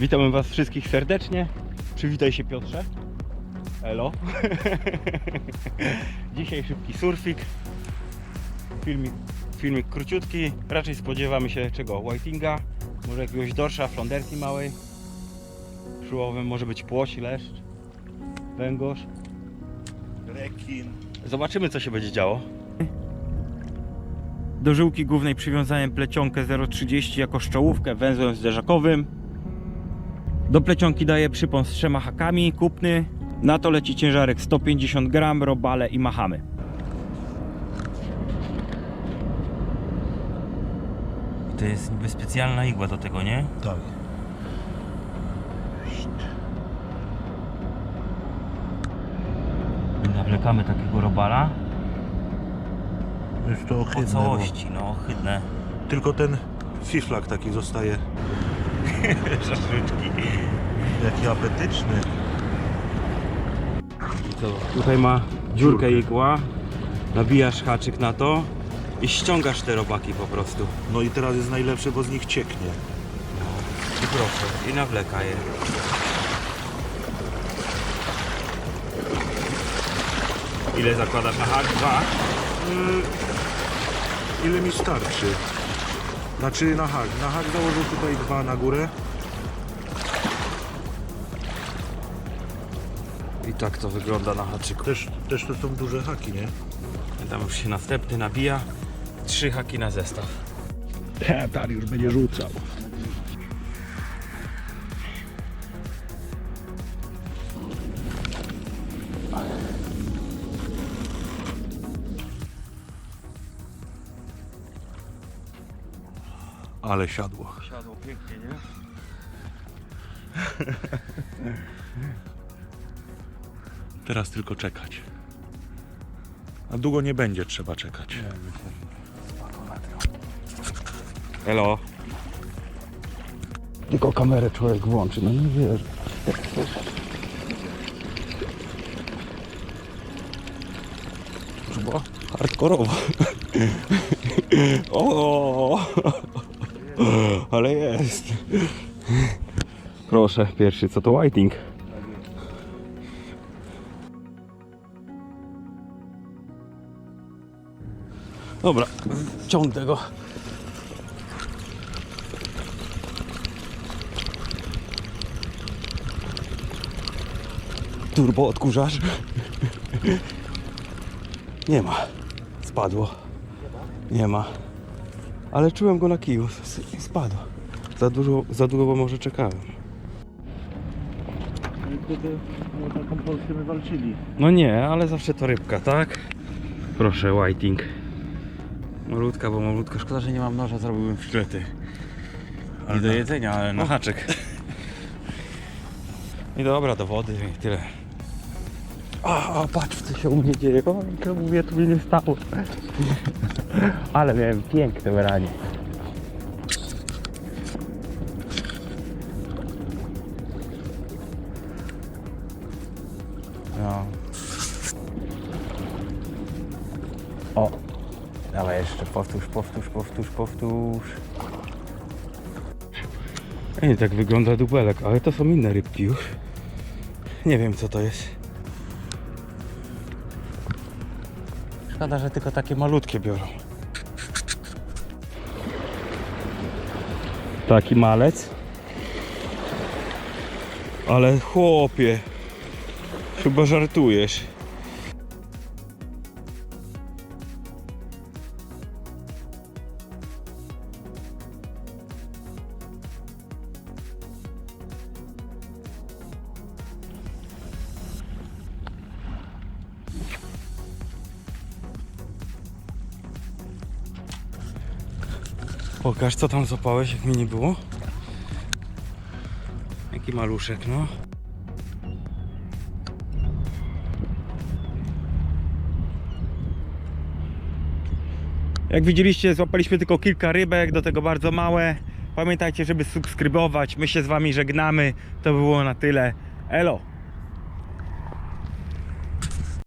Witamy Was wszystkich serdecznie. Przywitaj się Piotrze. Elo. Dzisiaj szybki surfik. Filmik, filmik króciutki. Raczej spodziewamy się czego? Whitinga, może jakiegoś dorsza, flonderki małej. Przyłowem może być płoś, leszcz, węgorz. Rekin. Zobaczymy co się będzie działo. Do żyłki głównej przywiązałem plecionkę 0,30 jako szczołówkę węzłem zderzakowym. Do plecionki daję przypon z trzema hakami, kupny. Na to leci ciężarek 150 gram, robale i machamy. To jest niby specjalna igła do tego, nie? Tak. Nawlekamy takiego robala. Jest to Po ohydne. całości, no ohydne. Tylko ten fiflak taki zostaje. Szaszłyczki. Jaki apetyczny. Tutaj ma dziurkę igła, nabijasz haczyk na to i ściągasz te robaki po prostu. No i teraz jest najlepsze, bo z nich cieknie. I proszę, i nawleka je. Ile zakładasz na hak? Dwa? Mm, ile mi starczy? Znaczy na hak. Na hak założył tutaj dwa na górę. I tak to wygląda na haczyku. Też, też to są duże haki, nie? Tam już się następny nabija. Trzy haki na zestaw. Tak, już będzie rzucał. Ale siadło. Siadło pięknie, nie? Teraz tylko czekać. A długo nie będzie trzeba czekać. Elo. Tylko kamerę człowiek włączy, no nie wiesz. Chyba hardkorowo. o, ale jest. Proszę, pierwszy, co to whiting? Dobra, ciągnę go. Turbo odkurzasz? Nie ma. Spadło. Nie ma. Ale czułem go na kiju. S- Spadło. Za dużo, za długo może czekałem. Gdyby o taką Polskę my walczyli. No nie, ale zawsze to rybka, tak? Proszę, whiting. Malutka, bo malutka. Szkoda, że nie mam noża, zrobiłbym filety. Nie do jedzenia, ale na haczyk. I dobra, do wody i tyle. A, a patrz co się u mnie dzieje. O, czemu mnie tu nie stało? Ale miałem piękne branie. No. O, dawaj jeszcze, powtórz, powtórz, powtórz, powtórz. Nie, tak wygląda dubelek, ale to są inne rybki już. Nie wiem co to jest. Szkoda, że tylko takie malutkie biorą. Taki malec. Ale chłopie, chyba żartujesz. Pokaż co tam złapałeś, jak mi nie było. Jaki maluszek, no. Jak widzieliście, złapaliśmy tylko kilka rybek, do tego bardzo małe. Pamiętajcie, żeby subskrybować. My się z wami żegnamy. To było na tyle. Elo!